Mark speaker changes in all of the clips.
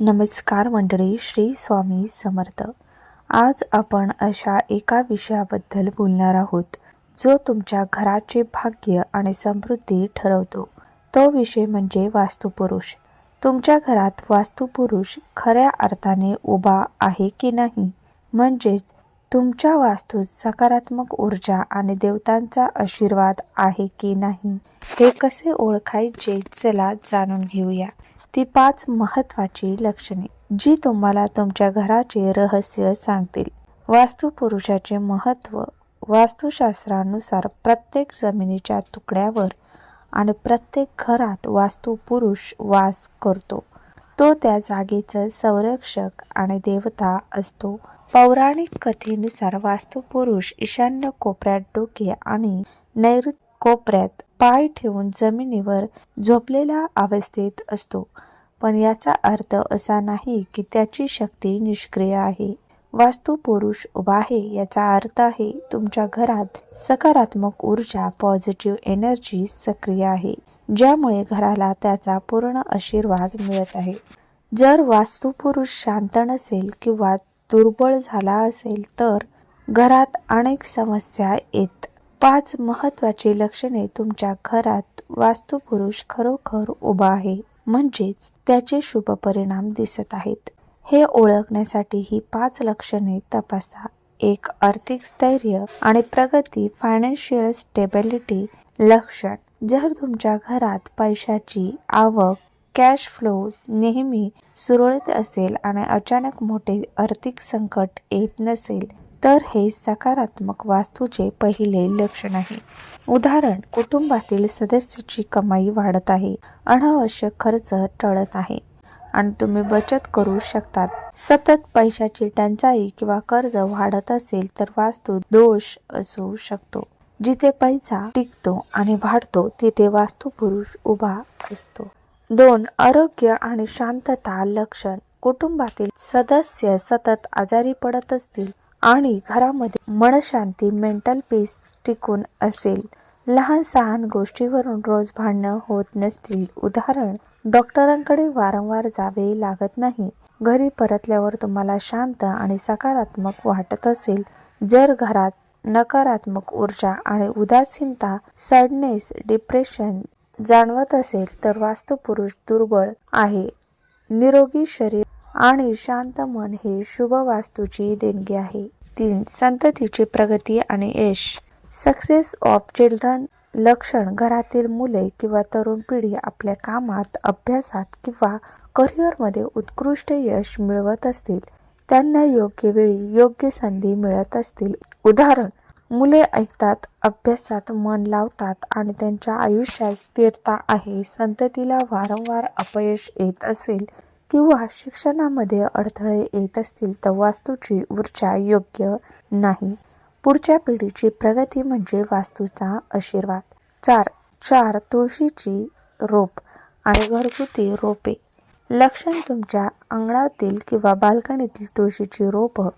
Speaker 1: नमस्कार मंडळी श्री स्वामी समर्थ. आज आपण अशा एका विषयाबद्दल बोलणार आहोत जो तुमच्या घराचे भाग्य आणि समृद्धी ठरवतो. तो विषय म्हणजे वास्तुपुरुष. तुमच्या घरात वास्तुपुरुष खऱ्या अर्थाने उभा आहे की नाही? म्हणजेच तुमच्या वास्तूत सकारात्मक ऊर्जा आणि देवतांचा आशीर्वाद आहे की नाही हे कसे ओळखायचे चला जाणून घेऊया. ती पाच महत्वाची लक्षणे जी तुम्हाला तुमच्या घराचे रहस्य सांगतील. वास्तुपुरुषाचे महत्त्व वास्तुशास्त्रानुसार प्रत्येक जमिनीच्या तुकड्यावर आणि प्रत्येक घरात वास्तुपुरुष वास करतो. तो त्या जागेचं संरक्षक आणि देवता असतो. पौराणिक कथेनुसार वास्तुपुरुष ईशान्य कोपऱ्यात डोके आणि नैऋत्य कोपऱ्यात पाय ठेवून जमिनीवर झोपलेल्या अवस्थेत असतो. पण याचा अर्थ असा नाही की त्याची शक्ती निष्क्रिय आहे. वास्तुपुरुष उभा आहे याचा अर्थ आहे तुमच्या घरात सकारात्मक ऊर्जा पॉझिटिव्ह एनर्जी सक्रिय आहे ज्यामुळे घराला त्याचा पूर्ण आशीर्वाद मिळत आहे. जर वास्तुपुरुष शांत नसेल किंवा दुर्बळ झाला असेल तर घरात अनेक समस्या येत पाच महत्त्वाची लक्षणे तुमच्या घरात वास्तुपुरुष खरोखर उभा आहे. म्हणजेच त्याचे शुभ परिणाम दिसत आहेत. हे ओळखण्यासाठी ही पाच लक्षणे तपासा. एक आर्थिक स्थैर्य आणि प्रगती फायनान्शियल स्टेबिलिटी लक्षण. जर तुमच्या घरात पैशाची आवक कॅश फ्लो नेहमी सुरळीत असेल आणि अचानक मोठे आर्थिक संकट येत नसेल तर हे सकारात्मक वास्तूचे पहिले लक्षण आहे. उदाहरण कुटुंबातील सदस्याची कमाई वाढत आहे. अनावश्यक खर्च टळत आहे. आणि तुम्ही बचत करू शकतात. सतत पैशाची टंचाई किंवा कर्ज वाढत असेल तर वास्तू दोष असू शकतो. जिथे पैसा टिकतो आणि वाढतो तिथे वास्तुपुरुष उभा असतो. दोन आरोग्य आणि शांतता लक्षण. कुटुंबातील सदस्य सतत आजारी पडत असतील आणि घरामध्ये मनशांती मेंटल पीस टिकून असेल. लहान सहान गोष्टीवरून रोज भांडणं होत नसतील. उदाहरण डॉक्टरांकडे वारंवार जावे लागत नाही. घरी परतल्यावर तुम्हाला शांत आणि सकारात्मक वाटत असेल. जर घरात नकारात्मक ऊर्जा आणि उदासीनता सडनेस डिप्रेशन जाणवत असेल तर वास्तुपुरुष दुर्बळ आहे. निरोगी शरीर आणि शांत मन हे शुभ वास्तूची देणगी आहे. तीन संततीची प्रगती आणि यश. सक्सेस ऑफ चिल्ड्रन लक्षण घरातील मुले किंवा तरुण पिढी आपल्या कामात अभ्यासात किंवा करिअरमध्ये उत्कृष्ट यश मिळवत असतील. त्यांना योग्य वेळी योग्य संधी मिळत असतील. उदाहरण मुले ऐकतात अभ्यासात मन लावतात आणि त्यांच्या आयुष्यात स्थिरता आहे. संततीला वारंवार अपयश येत असेल किंवा शिक्षणामध्ये अडथळे येत असतील तर वास्तूची ऊर्जा योग्य नाही. पुढच्या पिढीची प्रगती म्हणजे वास्तूचा आशीर्वाद. चार चार तुळशीची रोप आणि घरगुती रोपे. लक्षण तुमच्या अंगणातील किंवा बाल्कनीतील तुळशीची रोपं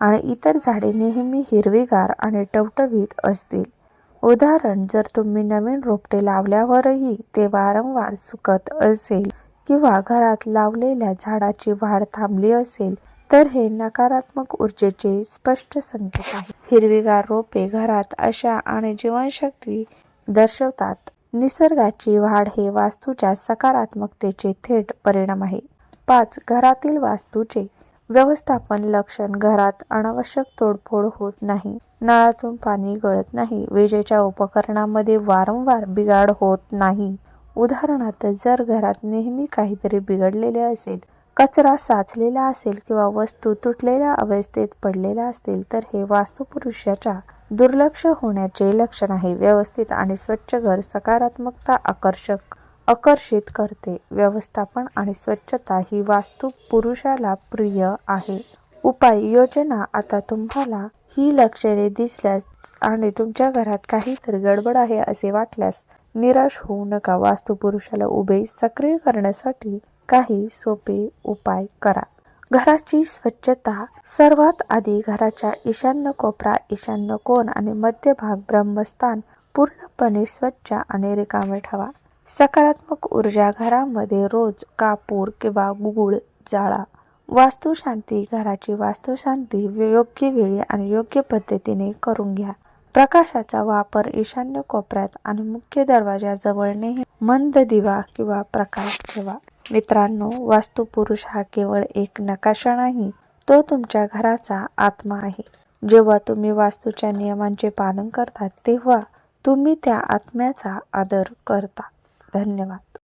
Speaker 1: आणि इतर झाडे नेहमी हिरवीगार आणि टवटवीत असतील. उदाहरण जर तुम्ही नवीन रोपटे लावल्यावरही ते वारंवार सुकत असेल किंवा घरात लावलेल्या झाडाची वाढ थांबली असेल तर हे नकारात्मक ऊर्जेचे स्पष्ट संकेत आहे. हिरवीगार रोपे घरात आशा आणि जीवनशक्ती दर्शवतात. निसर्गाची वाढ हे वास्तूच्या सकारात्मकतेचे थेट परिणाम आहे. पाच घरातील वास्तूचे व्यवस्थापन लक्षण घरात अनावश्यक तोडफोड होत नाही. नळातून पाणी गळत नाही. विजेच्या उपकरणामध्ये वारंवार बिघाड होत नाही. उदाहरणार्थ जर घरात नेहमी काहीतरी बिघडलेले असेल कचरा साचलेला असेल किंवा वस्तू तुटलेल्या अवस्थेत पडलेल्या असतील तर हे वास्तुपुरुषाच्या दुर्लक्ष होण्याचे लक्षण आहे. व्यवस्थित आणि स्वच्छ घर सकारात्मकता आकर्षक आकर्षित करते. व्यवस्थापन आणि स्वच्छता ही वास्तू पुरुषाला प्रिय आहे. उपाय योजना. आता तुम्हाला ही लक्षणे दिसल्यास आणि तुमच्या घरात काहीतरी गडबड आहे असे वाटल्यास निराश होऊ नका. वास्तुपुरुषाला उभे सक्रिय करण्यासाठी काही सोपे उपाय करा. घराची स्वच्छता सर्वात आधी घराच्या ईशान्य कोपरा ईशान्य कोण आणि मध्यभाग ब्रह्मस्थान पूर्णपणे स्वच्छ आणि रिकामे ठेवा. सकारात्मक ऊर्जा घरामध्ये रोज कापूर किंवा गुळ जाळा. वास्तुशांती घराची वास्तुशांती योग्य वेळी आणि योग्य पद्धतीने करून घ्या. प्रकाशाचा वापर ईशान्य कोपऱ्यात आणि मुख्य दरवाजाजवळ नेहमी मंद दिवा किंवा प्रकाश ठेवा. मित्रांनो वास्तुपुरुष हा केवळ एक नकाशा नाही तो तुमच्या घराचा आत्मा आहे. जेव्हा तुम्ही वास्तूच्या नियमांचे पालन करता तेव्हा तुम्ही त्या आत्म्याचा आदर करता. धन्यवाद.